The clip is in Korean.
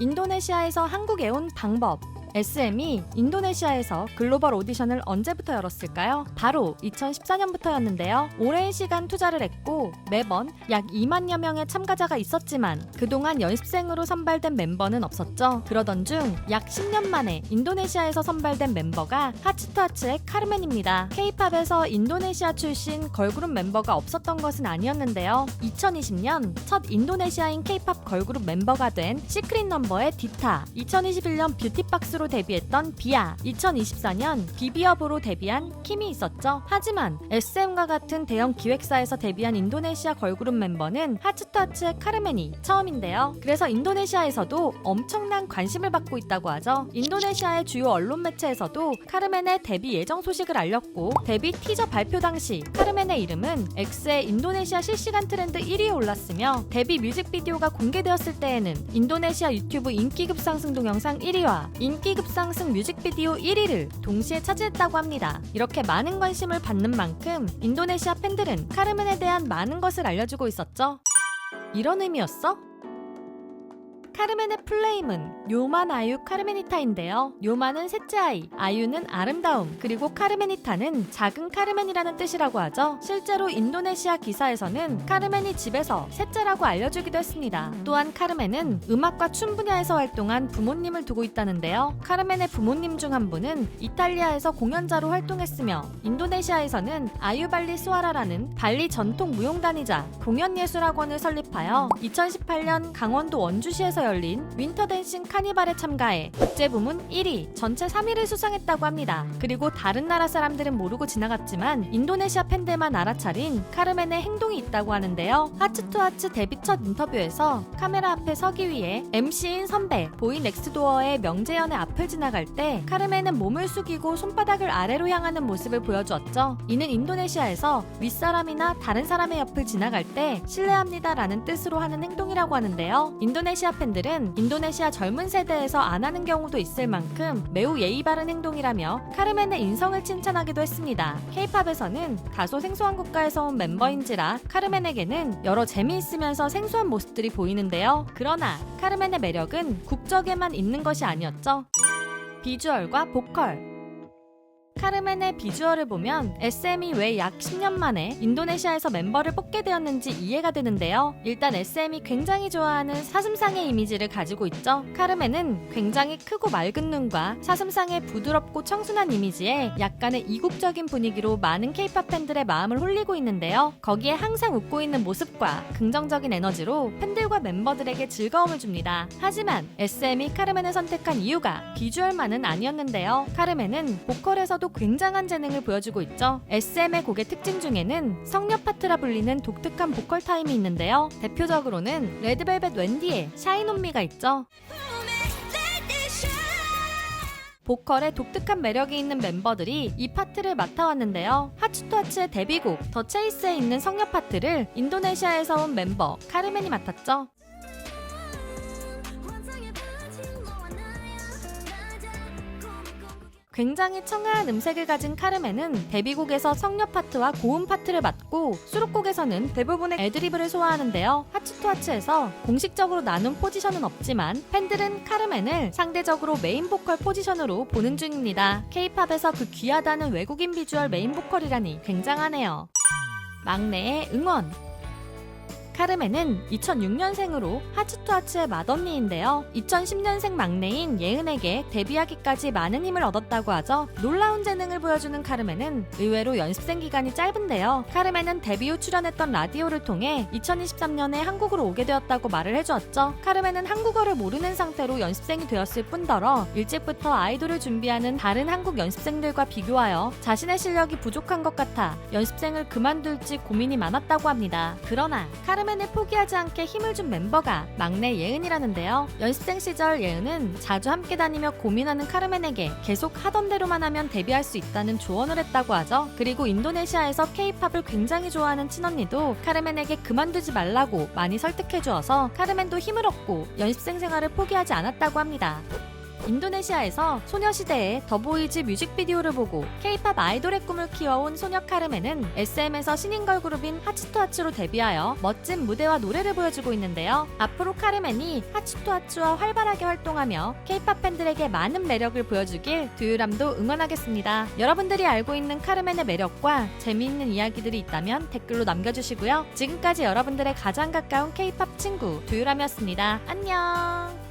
인도네시아에서 한국에 온 방법. SM이 인도네시아에서 글로벌 오디션을 언제부터 열었을까요? 바로 2014년부터였는데요. 오랜 시간 투자를 했고 매번 약 2만여 명의 참가자가 있었지만 그동안 연습생으로 선발된 멤버는 없었죠. 그러던 중 약 10년 만에 인도네시아에서 선발된 멤버가 하츠투하츠의 카르멘입니다. K-팝에서 인도네시아 출신 걸그룹 멤버가 없었던 것은 아니었는데요. 2020년 첫 인도네시아인 K-팝 걸그룹 멤버가 된 시크릿 넘버의 디타, 2021년 뷰티박스 로 데뷔했던 비아, 2024년 비비업으로 데뷔한 킴이 있었죠. 하지만 SM과 같은 대형 기획사에서 데뷔한 인도네시아 걸그룹 멤버는 하츠투하츠의 카르멘이 처음인데요. 그래서 인도네시아에서도 엄청난 관심을 받고 있다고 하죠. 인도네시아의 주요 언론 매체에서도 카르멘의 데뷔 예정 소식을 알렸고 데뷔 티저 발표 당시 카르멘의 이름은 X의 인도네시아 실시간 트렌드 1위에 올랐으며 데뷔 뮤직비디오가 공개되었을 때에는 인도네시아 유튜브 인기 급 상승 동영상 1위와 인기 급 상승 뮤직비디오 1위를 동시에 차지했다고 합니다. 이렇게 많은 관심을 받는 만큼 인도네시아 팬들은 카르멘에 대한 많은 것을 알려주고 있었죠. 이런 의미였어? 카르멘의 플레임은 요만 아유 카르메니타인데요. 요만은 셋째 아이, 아유는 아름다움, 그리고 카르메니타는 작은 카르멘이라는 뜻이라고 하죠. 실제로 인도네시아 기사에서는 카르멘이 집에서 셋째라고 알려주기도 했습니다. 또한 카르멘은 음악과 춤 분야에서 활동한 부모님을 두고 있다는데요. 카르멘의 부모님 중 한 분은 이탈리아에서 공연자로 활동했으며 인도네시아에서는 아유발리 수아라라는 발리 전통 무용단이자 공연예술학원을 설립하여 2018년 강원도 원주시에서 열린 윈터댄싱 카 니발에 참가해 국제 부문 1위, 전체 3위를 수상했다고 합니다. 그리고 다른 나라 사람들은 모르고 지나갔지만 인도네시아 팬들만 알아차린 카르멘의 행동이 있다고 하는데요. 하츠투하츠 데뷔 첫 인터뷰에서 카메라 앞에 서기 위해 MC인 선배 보이 넥스트도어의 명재현의 앞을 지나갈 때 카르멘은 몸을 숙이고 손바닥을 아래로 향하는 모습을 보여주었죠. 이는 인도네시아에서 윗사람이나 다른 사람의 옆을 지나갈 때 실례합니다라는 뜻으로 하는 행동이라고 하는데요. 인도네시아 팬들은 인도네시아 젊은 세대에서 안 하는 경우도 있을 만큼 매우 예의 바른 행동이라며 카르멘의 인성을 칭찬하기도 했습니다. K-팝에서는 다소 생소한 국가에서 온 멤버인지라 카르멘에게는 여러 재미있으면서 생소한 모습들이 보이는데요. 그러나 카르멘의 매력은 국적에만 있는 것이 아니었죠. 비주얼과 보컬 카르멘의 비주얼을 보면 SM이 왜 약 10년 만에 인도네시아에서 멤버를 뽑게 되었는지 이해가 되는데요. 일단 SM이 굉장히 좋아하는 사슴상의 이미지를 가지고 있죠. 카르멘은 굉장히 크고 맑은 눈과 사슴상의 부드럽고 청순한 이미지에 약간의 이국적인 분위기로 많은 케이팝 팬들의 마음을 홀리고 있는데요. 거기에 항상 웃고 있는 모습과 긍정적인 에너지로 팬들과 멤버들에게 즐거움을 줍니다. 하지만 SM이 카르멘을 선택한 이유가 비주얼만은 아니었는데요. 카르멘은 보컬에서도 굉장한 재능을 보여주고 있죠. SM의 곡의 특징 중에는 성녀 파트라 불리는 독특한 보컬 타임이 있는데요. 대표적으로는 레드벨벳 웬디의 샤인 온미가 있죠. 보컬에 독특한 매력이 있는 멤버들이 이 파트를 맡아왔는데요. 하츠투하츠의 데뷔곡 더 체이스에 있는 성녀 파트를 인도네시아에서 온 멤버 카르멘이 맡았죠. 굉장히 청아한 음색을 가진 카르멘은 데뷔곡에서 성녀 파트와 고음 파트를 맡고 수록곡에서는 대부분의 애드리브를 소화하는데요. 하츠투하츠에서 공식적으로 나눈 포지션은 없지만 팬들은 카르멘을 상대적으로 메인 보컬 포지션으로 보는 중입니다. K-팝에서 그 귀하다는 외국인 비주얼 메인 보컬이라니 굉장하네요. 막내의 응원 카르멘은 2006년생으로 하츠투하츠의 맏언니인데요. 2010년생 막내인 예은에게 데뷔하기까지 많은 힘을 얻었다고 하죠. 놀라운 재능을 보여주는 카르멘은 의외로 연습생 기간이 짧은데요. 카르멘은 데뷔 후 출연했던 라디오를 통해 2023년에 한국으로 오게 되었다고 말을 해주었죠. 카르멘은 한국어를 모르는 상태로 연습생이 되었을 뿐더러 일찍부터 아이돌을 준비하는 다른 한국 연습생들과 비교하여 자신의 실력이 부족한 것 같아 연습생을 그만둘지 고민이 많았다고 합니다. 그러나 카르멘 카르멘을 포기하지 않게 힘을 준 멤버가 막내 예은이라는데요. 연습생 시절 예은은 자주 함께 다니며 고민하는 카르멘에게 계속 하던 대로만 하면 데뷔할 수 있다는 조언을 했다고 하죠. 그리고 인도네시아에서 케이팝을 굉장히 좋아하는 친언니도 카르멘에게 그만두지 말라고 많이 설득해 주어서 카르멘도 힘을 얻고 연습생 생활을 포기하지 않았다고 합니다. 인도네시아에서 소녀시대의 더보이즈 뮤직비디오를 보고 K-팝 아이돌의 꿈을 키워온 소녀 카르멘은 SM에서 신인 걸 그룹인 하츠토하츠로 데뷔하여 멋진 무대와 노래를 보여주고 있는데요. 앞으로 카르멘이 하츠토하츠와 활발하게 활동하며 K-팝 팬들에게 많은 매력을 보여주길 두유람도 응원하겠습니다. 여러분들이 알고 있는 카르멘의 매력과 재미있는 이야기들이 있다면 댓글로 남겨주시고요. 지금까지 여러분들의 가장 가까운 K-팝 친구 두유람이었습니다. 안녕!